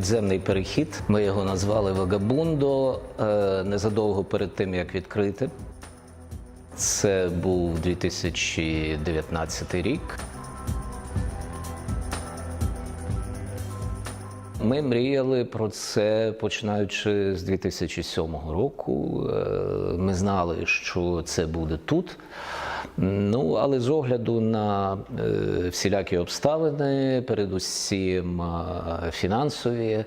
підземний перехід. Ми його назвали Вагабундо е, незадовго перед тим, як відкрити. Це був 2019 рік. Ми мріяли про це починаючи з 2007 року. Е, Ми знали, що це буде тут. Ну, але з огляду на е, всілякі обставини, передусім е, фінансові,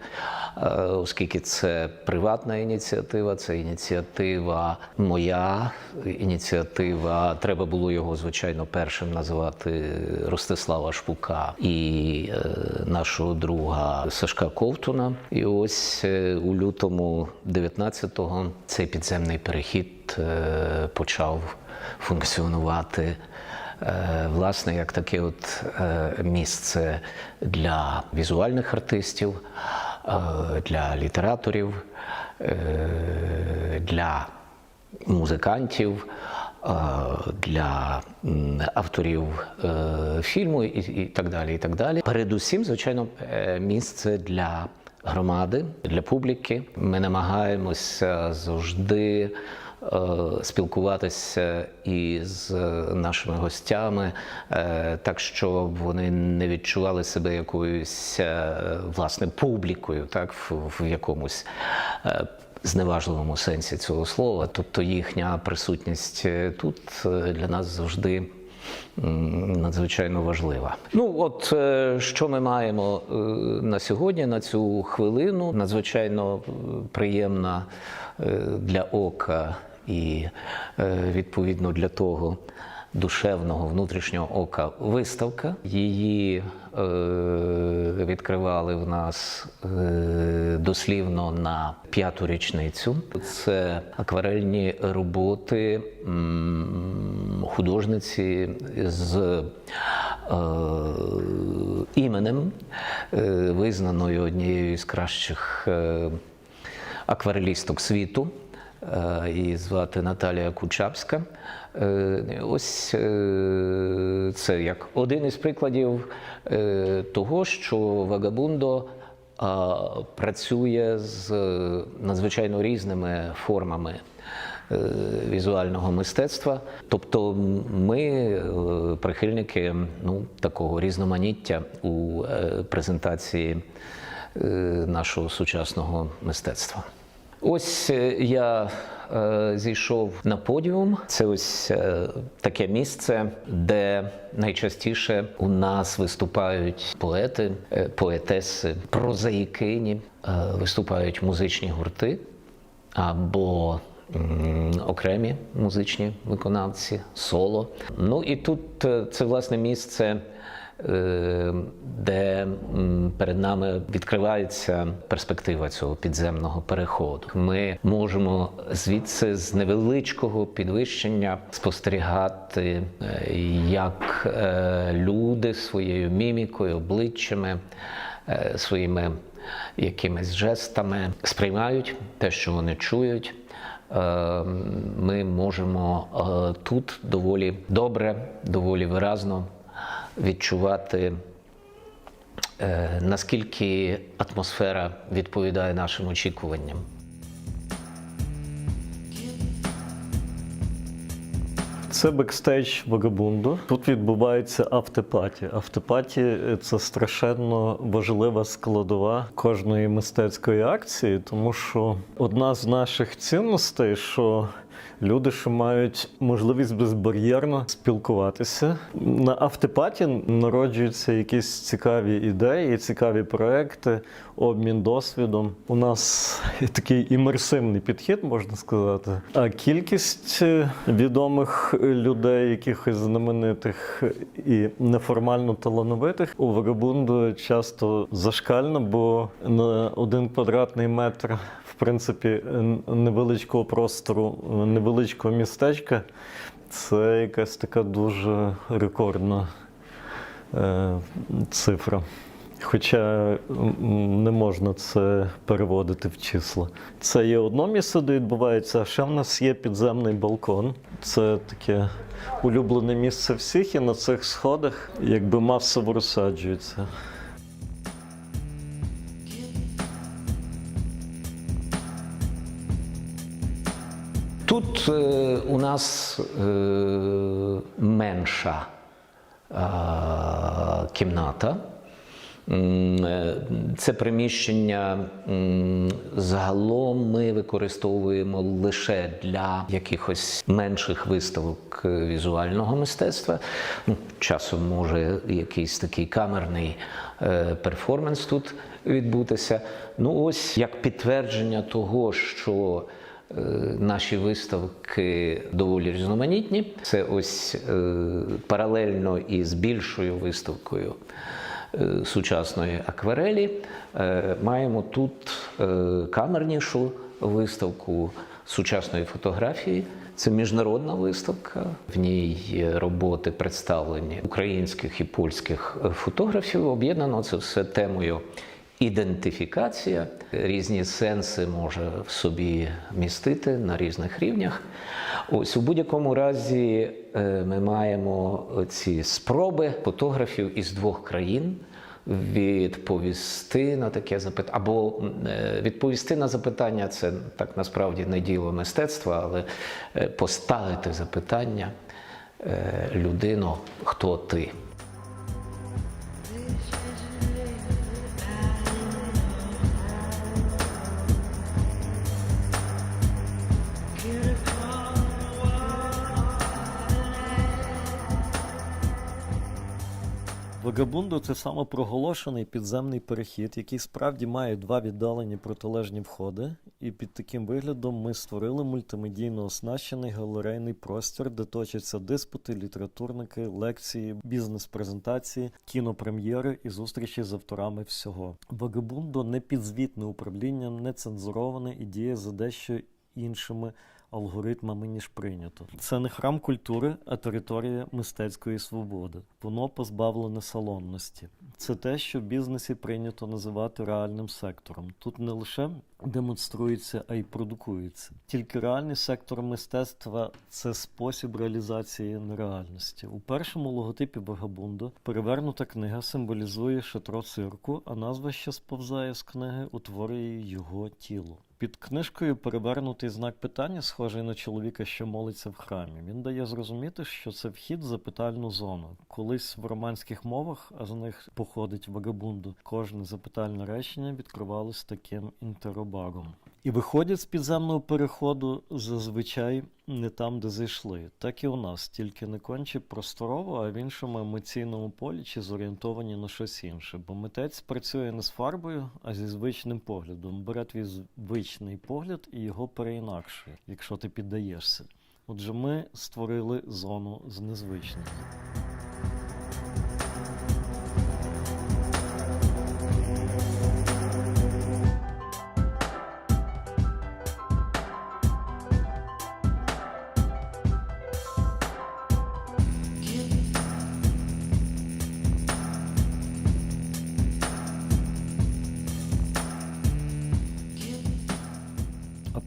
е, оскільки це приватна ініціатива, це ініціатива моя ініціатива. Треба було його, звичайно, першим називати Ростислава Шпука і нашого друга Сашка Ковтуна. І ось у лютому 19-го цей підземний перехід почав функціонувати. Е, Власне, як таке от е, місце для візуальних артистів, е, для літераторів, для музикантів, для авторів фільму і, так далі. І так далі. Передусім, звичайно, місце для громади, для публіки. Ми намагаємося завжди. Е, Спілкуватися із нашими гостями, е, так щоб вони не відчували себе якоюсь е, власне публікою, так в, якомусь е, зневажливому сенсі цього слова. Тобто їхня присутність е, тут е, для нас завжди надзвичайно важлива. Ну от е, що ми маємо е, на сьогодні, на цю хвилину, надзвичайно е, приємна е, для ока і е, відповідно для того. Душевного внутрішнього ока виставка. Її е, відкривали в нас е, дослівно на п'яту річницю. Це акварельні роботи художниці з іменем, визнаною однією з кращих акварелісток світу. Е, Її звати Наталія Кучапська. Е, Ось е, це як один із прикладів е, того, що Вагабундо працює з надзвичайно різними формами е, візуального мистецтва. Тобто ми, е, прихильники ну, такого різноманіття у е, презентації е, нашого сучасного мистецтва. Ось е, я е, зійшов на подіум. Це ось е, таке місце, де найчастіше у нас виступають поети, поетеси, прозаїкині, виступають музичні гурти або окремі музичні виконавці, соло. Ну і тут це власне місце. Е, Де перед нами відкривається перспектива цього підземного переходу. Ми можемо звідси з невеличкого підвищення спостерігати, е, як е, люди своєю мімікою, обличчями, е, своїми якимись жестами сприймають те, що вони чують. Е, Ми можемо тут доволі добре, доволі виразно відчувати, е, наскільки атмосфера відповідає нашим очікуванням. Це бекстейдж Вагабунду. Тут відбувається автопаті. Автопаті це страшенно важлива складова кожної мистецької акції, тому що одна з наших цінностей, що люди, що мають можливість безбар'єрно спілкуватися. На автопаті народжуються якісь цікаві ідеї, цікаві проекти, обмін досвідом. У нас такий імерсивний підхід, можна сказати. А кількість е, відомих людей, якихось знаменитих і неформально талановитих у Вагабунду часто зашкально, бо на один квадратний метр в принципі, невеличкого простору, невеличкого містечка це якась така дуже рекордна е, цифра. Хоча не можна це переводити в числа. Це є одно місце, де відбувається, а ще в нас є підземний балкон. Це таке улюблене місце всіх, і на цих сходах якби масово розсаджуються. Тут е, у нас е, менша е, кімната. Це приміщення загалом ми використовуємо лише для якихось менших виставок візуального мистецтва. Ну, часом може якийсь такий камерний перформанс тут відбутися. Ну, ось як підтвердження того, що наші виставки доволі різноманітні. Це ось е, паралельно із більшою виставкою е, сучасної акварелі. е, Маємо тут е, камернішу виставку сучасної фотографії. Це міжнародна виставка. В ній роботи представлені українських і польських е, фотографів. Об'єднано це все темою ідентифікація. Різні сенси може в собі містити на різних рівнях. Ось у будь-якому разі е, ми маємо ці спроби фотографів із двох країн відповісти на таке запитання, або е, відповісти на запитання це так насправді не діло мистецтва, але е, поставити запитання людино, хто ти. Вагабунду це самопроголошений підземний перехід, який справді має два віддалені протилежні входи. І під таким виглядом ми створили мультимедійно оснащений галерейний простір, де точаться диспути, літературники, лекції, бізнес-презентації, кінопрем'єри і зустрічі з авторами всього. Вагабундо не підзвітне управління, не цензуроване і діє за дещо іншими алгоритмами, ніж прийнято. Це не храм культури, а територія мистецької свободи. Воно позбавлене салонності. Це те, що в бізнесі прийнято називати реальним сектором. Тут не лише демонструється, а й продукується. Тільки реальний сектор мистецтва це спосіб реалізації нереальності. У першому логотипі Вагабунду перевернута книга символізує шатро цирку, а назва, що сповзає з книги, утворює його тіло. Під книжкою перевернутий знак питання, схожий на чоловіка, що молиться в храмі. Він дає зрозуміти, що це вхід в запитальну зону. Колись в романських мовах, а з них походить вагабунду, кожне запитальне речення відкривалось таким інтеробаром. І виходять з підземного переходу зазвичай не там, де зайшли. Так і у нас, тільки не конче просторово, а в іншому емоційному полі чи зорієнтовані на щось інше. Бо митець працює не з фарбою, а зі звичним поглядом. Бере твій звичний погляд і його переінакшує, якщо ти піддаєшся. Отже, ми створили зону з незвичним.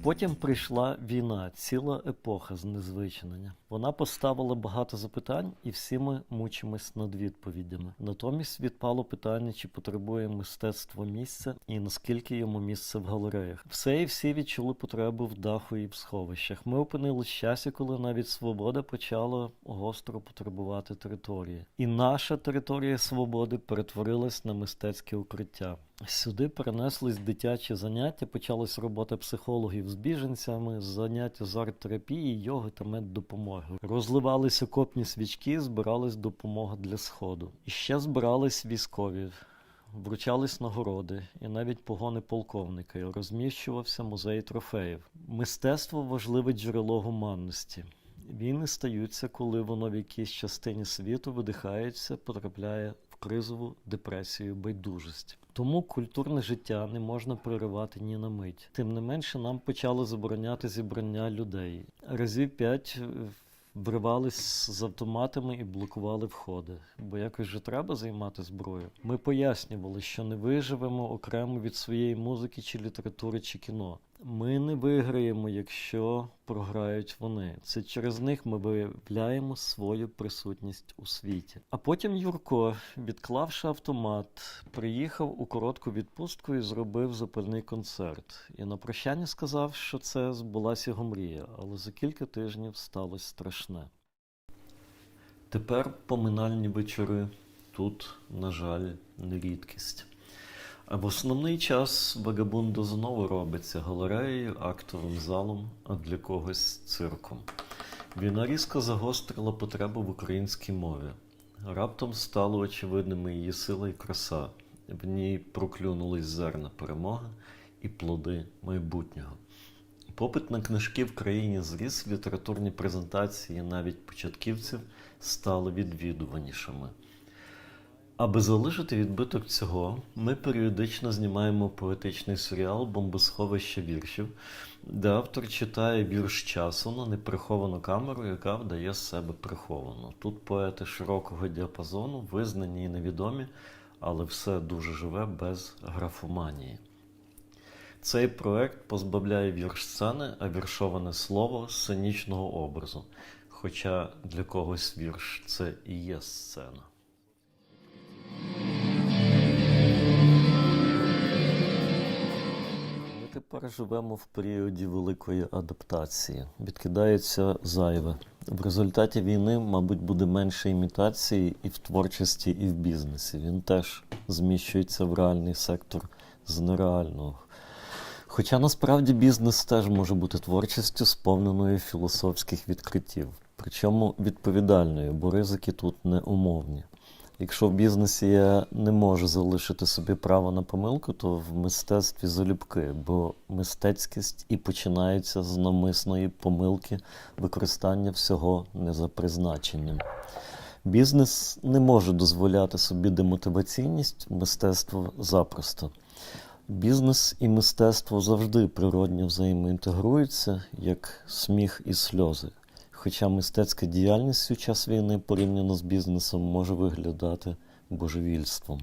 Потім прийшла війна, ціла епоха знезвичнення. Вона поставила багато запитань, і всі ми мучимось над відповідями. Натомість відпало питання, чи потребує мистецтво місця і наскільки йому місце в галереях. Все і всі відчули потребу в даху і в сховищах. Ми опинились в часі, коли навіть свобода почала гостро потребувати території. І наша територія свободи перетворилась на мистецьке укриття. Сюди перенеслись дитячі заняття, почалась робота психологів з біженцями, заняття з арт-терапії, йоги та меддопомоги. Розливались окопні свічки, збиралась допомога для сходу. І ще збирались військові. Вручались нагороди і навіть погони полковника, і розміщувався музей трофеїв. Мистецтво важливе джерело гуманності. Війни стаються, коли воно в якійсь частині світу видихається, потрапляє кризову депресію, байдужість. Тому культурне життя не можна проривати ні на мить. Тим не менше, нам почали забороняти зібрання людей. Разів п'ять е, вривались з автоматами і блокували входи. Бо якось же треба займати зброю. Ми пояснювали, що не виживемо окремо від своєї музики чи літератури чи кіно. Ми не виграємо, якщо програють вони. Це через них ми виявляємо свою присутність у світі. А потім Юрко, відклавши автомат, приїхав у коротку відпустку і зробив запальний концерт. І на прощання сказав, що це збулася його мрія, але за кілька тижнів сталося страшне. Тепер поминальні вечори тут, на жаль, не рідкість. В основний час Вагабундо знову робиться галереєю, актовим залом, а для когось цирком. Війна різко загострила потребу в українській мові. Раптом стало очевидними її сила і краса. В ній проклюнулись зерна перемоги і плоди майбутнього. Попит на книжки в країні зріс, літературні презентації навіть початківців стали відвідуванішими. Аби залишити відбиток цього, ми періодично знімаємо поетичний серіал Бомбосховище віршів, де автор читає вірш часу на неприховану камеру, яка вдає з себе приховану. Тут поети широкого діапазону, визнані і невідомі, але все дуже живе без графоманії. Цей проект позбавляє вірш сцени, а віршоване слово сценічного образу. Хоча для когось вірш це і є сцена. Ми тепер живемо в періоді великої адаптації. Відкидається зайве. В результаті війни, мабуть, буде менше імітації і в творчості, і в бізнесі. Він теж зміщується в реальний сектор з нереального. Хоча насправді бізнес теж може бути творчістю, сповненою філософських відкриттів, причому відповідальною, бо ризики тут не умовні. Якщо в бізнесі я не можу залишити собі право на помилку, то в мистецтві залюбки, бо мистецькість і починається з навмисної помилки використання всього не за призначенням. Бізнес не може дозволяти собі демотиваційність, мистецтво запросто. Бізнес і мистецтво завжди природньо взаємоінтегруються, як сміх і сльози. Хоча мистецька діяльність у час війни порівняно з бізнесом може виглядати божевільством.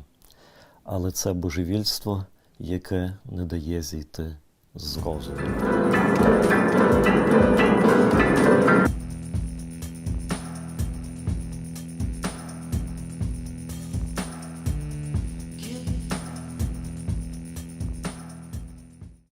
Але це божевільство, яке не дає зійти з розуму.